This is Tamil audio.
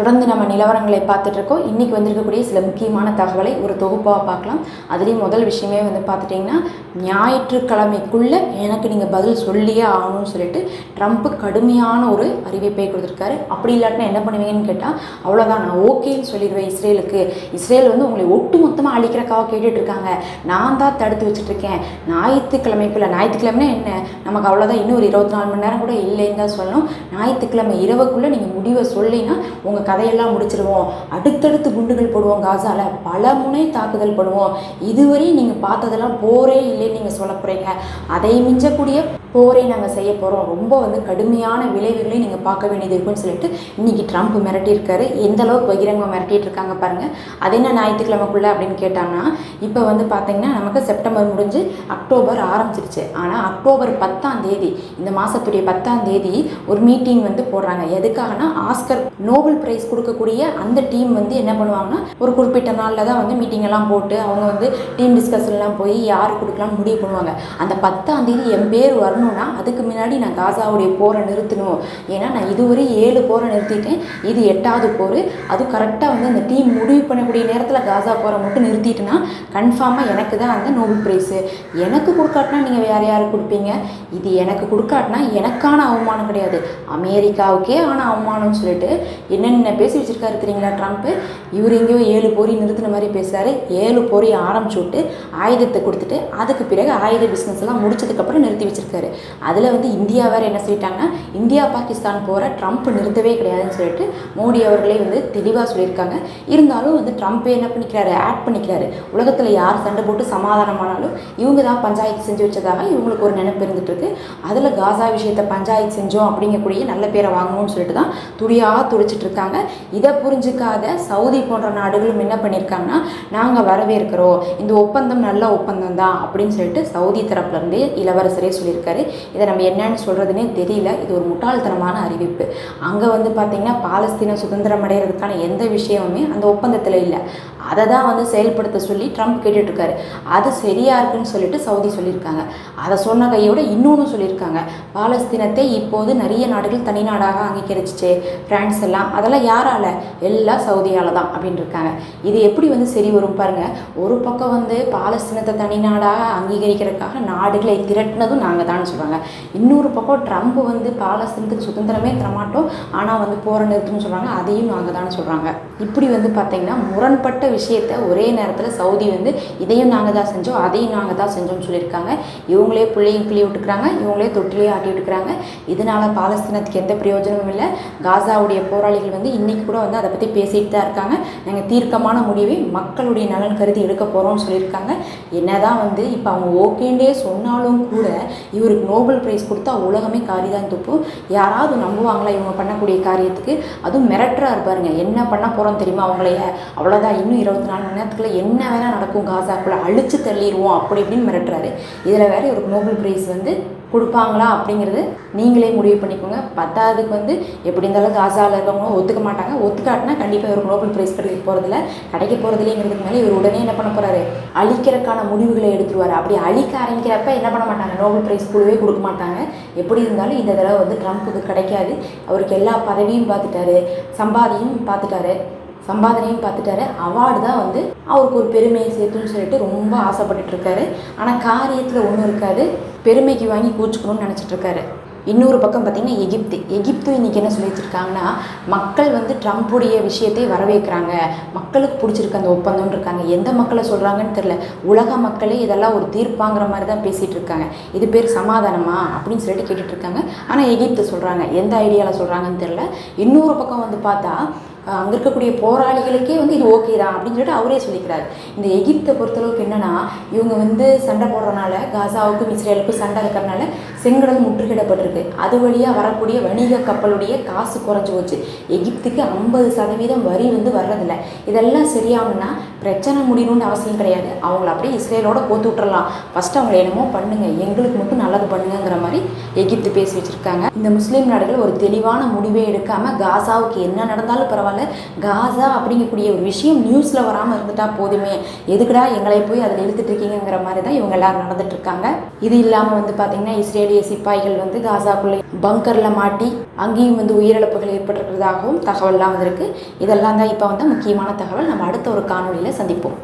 தொடர்ந்து நம்ம நிலவரங்களை பார்த்துட்டு இருக்கோம் இன்றைக்கி வந்திருக்கக்கூடிய சில முக்கியமான தகவலை ஒரு தொகுப்பாக பார்க்கலாம். அதுலேயும் முதல் விஷயமே வந்து பார்த்துட்டிங்கன்னா ஞாயிற்றுக்கிழமைக்குள்ளே எனக்கு நீங்கள் பதில் சொல்லியே ஆகணும்னு சொல்லிட்டு ட்ரம்ப் கடுமையான ஒரு அறிவிப்பை கொடுத்துருக்காரு. அப்படி இல்லாட்டினா என்ன பண்ணுவீங்கன்னு கேட்டால் அவ்வளோதான் நான் ஓகேன்னு சொல்லிடுவேன் இஸ்ரேலுக்கு. இஸ்ரேல் வந்து உங்களை ஒட்டு மொத்தமாக அழிக்கிறக்காக கேட்டுட்ருக்காங்க நான் தான் தடுத்து வச்சுட்ருக்கேன் ஞாயிற்றுக்கிழமைக்குள்ளே ஞாயிற்றுக்கிழமைனா என்ன? நமக்கு அவ்வளோதான் இன்னும் ஒரு இருபத்தி நாலு மணி நேரம் கூட இல்லைன்னு தான் சொல்லணும். ஞாயிற்றுக்கிழமை இரவுக்குள்ளே நீங்கள் முடிவை சொல்லினா உங்கள் கதையெல்லாம் முடிச்சிடுவோம் அடுத்தடுத்து குண்டுகள் போடுவோம் காசால. பல முனை தாக்குதல் பண்ணுவோம். இதுவரை நீங்கள் பார்த்ததெல்லாம் போரே இல்லை. இல்லைன்னு நீங்கள் சொல்ல போகிறீங்க அதை மிஞ்சக்கூடிய போரை நாங்கள் செய்ய போகிறோம் ரொம்ப வந்து கடுமையான விளைவுகளையும் நீங்கள் பார்க்க வேண்டியது இருக்குன்னு சொல்லிட்டு இன்னைக்கு ட்ரம்ப் மிரட்டியிருக்காரு. எந்த அளவுக்கு பகிரங்கமாக மிரட்டிட்டு இருக்காங்க பாருங்கள் அது என்ன ஞாயிற்றுக்கிழமைக்குள்ளே அப்படின்னு கேட்டாங்கன்னா இப்போ வந்து பார்த்தீங்கன்னா நமக்கு செப்டம்பர் முடிஞ்சு அக்டோபர் ஆரம்பிச்சிருச்சு. ஆனால் அக்டோபர் பத்தாம் தேதி இந்த மாதத்துடைய பத்தாம் தேதி ஒரு மீட்டிங் வந்து போடுறாங்க. எதுக்காகனா ஆஸ்கர் நோபல் பிரைஸ் கொடுக்கக்கூடிய அந்த டீம் வந்து என்ன பண்ணுவாங்கன்னா ஒரு குறிப்பிட்ட நாளில் தான் வந்து மீட்டிங் எல்லாம் போட்டு அவங்க வந்து டீம் டிஸ்கஷன்லாம் போய் யார் கொடுக்கலாம் முடிவு பண்ணுவாங்க. அந்த பத்தாம் தேதி என் பேர் வரணும்னா அதுக்கு முன்னாடி நான் காசாவுடைய போரை நிறுத்தணும். ஏன்னா நான் இதுவரை ஏழு போரை நிறுத்திட்டேன். இது எட்டாவது போர். அது கரெக்டாக வந்து அந்த டீம் முடிவு பண்ணக்கூடிய நேரத்தில் காசா போரை மட்டும் நிறுத்திட்டுனா கன்ஃபார்மாக எனக்கு தான் அந்த நோபல் ப்ரைஸு எனக்கு கொடுக்காட்டினா நீங்கள் வேறு யாருக்கு கொடுப்பீங்க? இது எனக்கு கொடுக்காட்டினா எனக்கான அவமானம் கிடையாது. அமெரிக்காவுக்கே ஆன அவமானம்னு சொல்லிட்டு என்னென்ன பேசி வச்சுருக்காரு தெரியுங்களா ட்ரம்ப்பு இவர் எங்கேயோ ஏழு போரி நிறுத்தின மாதிரி பேசுகிறாரு ஏழு போரி ஆரம்பிச்சு விட்டு ஆயுதத்தை கொடுத்துட்டு அதுக்கு பிறகு ஆயுத பிஸ்னஸ் எல்லாம் முடிச்சதுக்கப்புறம் நிறுத்தி வச்சிருக்காரு. அதில் வந்து இந்தியா வேறு என்ன சொல்லிட்டாங்கன்னா இந்தியா பாகிஸ்தான் போகிற ட்ரம்ப் நிறுத்தவே கிடையாதுன்னு சொல்லிட்டு மோடி அவர்களே வந்து தெளிவாக சொல்லியிருக்காங்க. இருந்தாலும் வந்து ட்ரம்ப்பே என்ன பண்ணிக்கிறாரு? ஆட் பண்ணிக்கிறாரு. உலகத்தில் யார் சண்டை போட்டு சமாதானமானாலும் இவங்க தான் பஞ்சாயத்து செஞ்சு வச்சதாக இவங்களுக்கு ஒரு நினைப்பு இருந்துட்டு இருக்கு. அதில் காசா விஷயத்தை பஞ்சாயத்து செஞ்சோம் அப்படிங்கக்கூடிய நல்ல பேரை வாங்கணும்னு சொல்லிட்டு தான் துடியாக துடிச்சிட்டு இருக்காங்க. இதை புரிஞ்சுக்காத சவுதி போன்ற நாடுகளும் என்ன பண்ணியிருக்காங்கன்னா நாங்கள் வரவேற்கிறோம். இந்த ஒப்பந்தம் நல்ல ஒப்பந்தம் தான் அப்படின்னு சொல்லிட்டு சவுதி தரப்புலேருந்தே இளவரசரே சொல்லியிருக்காரு. இதை நம்ம என்னன்னு சொல்கிறதுனே தெரியல. இது ஒரு முட்டாள்தனமான அறிவிப்பு. அங்கே வந்து பார்த்திங்கன்னா பாலஸ்தீன சுதந்திரம் அடைகிறதுக்கான எந்த விஷயமுமே அந்த ஒப்பந்தத்தில் இல்லை. அதை தான் வந்து செயல்படுத்த சொல்லி ட்ரம்ப் கேட்டுட்ருக்காரு. அது சரியா இருக்குன்னு சொல்லிட்டு சவுதி சொல்லியிருக்காங்க. அதை சொன்ன கையோட இன்னொன்று சொல்லியிருக்காங்க. பாலஸ்தீனத்தை இப்போது நிறைய நாடுகள் தனி நாடாக அங்கீகரிச்சிச்சு. எல்லாம். அதெல்லாம் யாரால? எல்லாம் சவுதியால் தான் அப்படின்னு இருக்காங்க. இது எப்படி வந்து சரி வரும் பாருங்க. ஒரு பக்கம் வந்து பாலஸ்தீனத்தை தனி நாடாக அங்கீகரிக்கிறதுக்காக நாடுகளை திரட்டினதும் நாங்கள் தான் சொல்கிறாங்க இன்னொரு பக்கம் ட்ரம்ப் வந்து பாலஸ்தீனத்துக்கு சுதந்திரமே தரமாட்டோம். ஆனால் வந்து போகிற நிறுத்தம்னு சொல்கிறாங்க அதையும் நாங்கள் தான் சொல்கிறாங்க இப்படி வந்து பார்த்தீங்கன்னா முரண்பட்ட விஷயத்த ஒரே நேரத்தில் சவுதி வந்து இதையும் நாங்கள் தான் செஞ்சோம். அதையும் நாங்கள் தான் செஞ்சோம்னு சொல்லியிருக்காங்க. இவங்களே பிள்ளையும் கிளி விட்டுக்கிறாங்க. இவங்களே தொட்டிலையும் ஆட்டி விட்டுக்கிறாங்க. இதனால் பாலஸ்தீனத்துக்கு எந்த பிரயோஜனமும் இல்லை. காசாவுடைய போராளிகள் வந்து இன்றைக்கி கூட வந்து அதை பற்றி பேசிகிட்டு தான் இருக்காங்க. நாங்கள் தீர்க்கமான முடிவை மக்களுடைய நலன் கருதி எடுக்க போகிறோம்னு சொல்லியிருக்காங்க. என்னதான் வந்து இப்போ அவங்க ஓகேண்டே சொன்னாலும் கூட இவருக்கு நோபல் ப்ரைஸ் கொடுத்தா உலகமே காரிதான் துப்பு. யாராவது நம்புவாங்களா இவங்க பண்ணக்கூடிய காரியத்துக்கு? அதுவும் மிரட்டுறா இருப்பாருங்க என்ன பண்ண போகிறோம் தெரியுமா அவங்களைய? அவ்வளோதான் இன்னும் இருபத்தி நாலு மணி நேரத்துக்குள்ள என்ன வேணால் நடக்கும். காசாக்குள்ள அழிச்சு தள்ளிடுவோம் அப்படி இப்படின்னு மிரட்டுறாரு. இதில் வேற இவருக்கு நோபல் ப்ரைஸ் வந்து கொடுப்பாங்களா அப்படிங்கிறது நீங்களே முடிவு பண்ணிக்கோங்க. பத்தாவதுக்கு வந்து எப்படி இருந்தாலும் காசாவில் இருக்கவங்களும் ஒத்துக்க மாட்டாங்க. ஒத்துக்காட்டினா கண்டிப்பாக இவர் நோபல் பிரைஸ் கிடைக்க போகிறதில்ல கிடைக்க போகிறதில்லைங்கிறதுக்கு மேலே இவர் உடனே என்ன பண்ண போகிறாரு அழிக்கிறதுக்கான முடிவுகளை எடுத்துருவார். அப்படி அழிக்க ஆரம்பிக்கிறப்ப என்ன பண்ண மாட்டாங்க? நோபல் பிரைஸ் குழுவே கொடுக்க மாட்டாங்க. எப்படி இருந்தாலும் இந்த தடவை வந்து ட்ரம்ப்புக்கு கிடைக்காது. அவருக்கு எல்லா பதவியும் பார்த்துட்டாரு. சம்பாதியும் பார்த்துட்டாரு. சம்பாதனையும் பார்த்துட்டாரு. அவார்டு தான் வந்து அவருக்கு ஒரு பெருமையை சேர்த்துன்னு சொல்லிட்டு ரொம்ப ஆசைப்பட்டுட்டு இருக்காரு. ஆனால் காரியத்தில் ஒன்றும் இருக்காது. பெருமைக்கு வாங்கி கூச்சுக்கணும்னு நினச்சிட்ருக்காரு இன்னொரு பக்கம் பார்த்திங்கன்னா எகிப்து. எகிப்து இன்றைக்கி என்ன சொல்லி வச்சுருக்காங்கன்னா மக்கள் வந்து ட்ரம்ப்புடைய விஷயத்தை வரவேற்கிறாங்க. மக்களுக்கு பிடிச்சிருக்கு அந்த ஒப்பந்தம்னு இருக்காங்க. எந்த மக்களை சொல்கிறாங்கன்னு தெரில உலக மக்களே இதெல்லாம் ஒரு தீர்ப்பாங்கிற மாதிரி தான் பேசிகிட்டு இருக்காங்க. இது பேர் சமாதானமா அப்படின்னு சொல்லிட்டு கேட்டுட்டு இருக்காங்க. ஆனால் எகிப்து சொல்கிறாங்க எந்த ஐடியாவில் சொல்கிறாங்கன்னு தெரில இன்னொரு பக்கம் வந்து பார்த்தா அங்கே இருக்கக்கூடிய போராளிகளுக்கே வந்து இது ஓகே தான் அப்படின்னு சொல்லிட்டு அவரே சொல்லிக்கிறாரு. இந்த எகிப்தை பொறுத்தளவுக்கு என்னன்னா இவங்க வந்து சண்டை போடுறனால காசாவுக்கும் இஸ்ரேலுக்கும் சண்டை இருக்கிறனால செங்கடல் முற்றுகிடப்பட்டிருக்கு அது வழியாக வரக்கூடிய வணிக கப்பலுடைய காசு குறைஞ்சி போச்சு. எகிப்துக்கு ஐம்பது சதவீதம் வரி வந்து வர்றதில்ல. இதெல்லாம் சரியாகணும்னா பிரச்சனை முடியணும்னு அவசியம் கிடையாது. அவங்கள அப்படியே இஸ்ரேலோட கோத்து விட்டுறலாம். ஃபஸ்ட் அவங்கள என்னமோ பண்ணுங்க. எங்களுக்கு மட்டும் நல்லது பண்ணுங்கிற மாதிரி எகிப்து பேசி வச்சிருக்காங்க. இந்த முஸ்லீம் நாடுகள் ஒரு தெளிவான முடிவே எடுக்காமல் காசாவுக்கு என்ன நடந்தாலும் பரவாயில்ல. பரவாயில்ல காசா அப்படிங்கக்கூடிய ஒரு விஷயம் நியூஸில் வராமல் இருந்துட்டா போதுமே. எதுக்குடா எங்களை போய் அதில் இழுத்துட்டு இருக்கீங்கிற மாதிரி தான் இவங்க எல்லாரும் நடந்துட்டு இருக்காங்க. இது இல்லாமல் வந்து பார்த்தீங்கன்னா இஸ்ரேலிய சிப்பாய்கள் வந்து காசாக்குள்ளே பங்கரில் மாட்டி அங்கேயும் வந்து உயிரிழப்புகள் ஏற்பட்டிருக்கிறதாகவும் தகவல்லாம் வந்திருக்கு. இதெல்லாம் தான் இப்போ வந்து முக்கியமான தகவல். நம்ம அடுத்த ஒரு காணொலியில் சந்திப்போம்.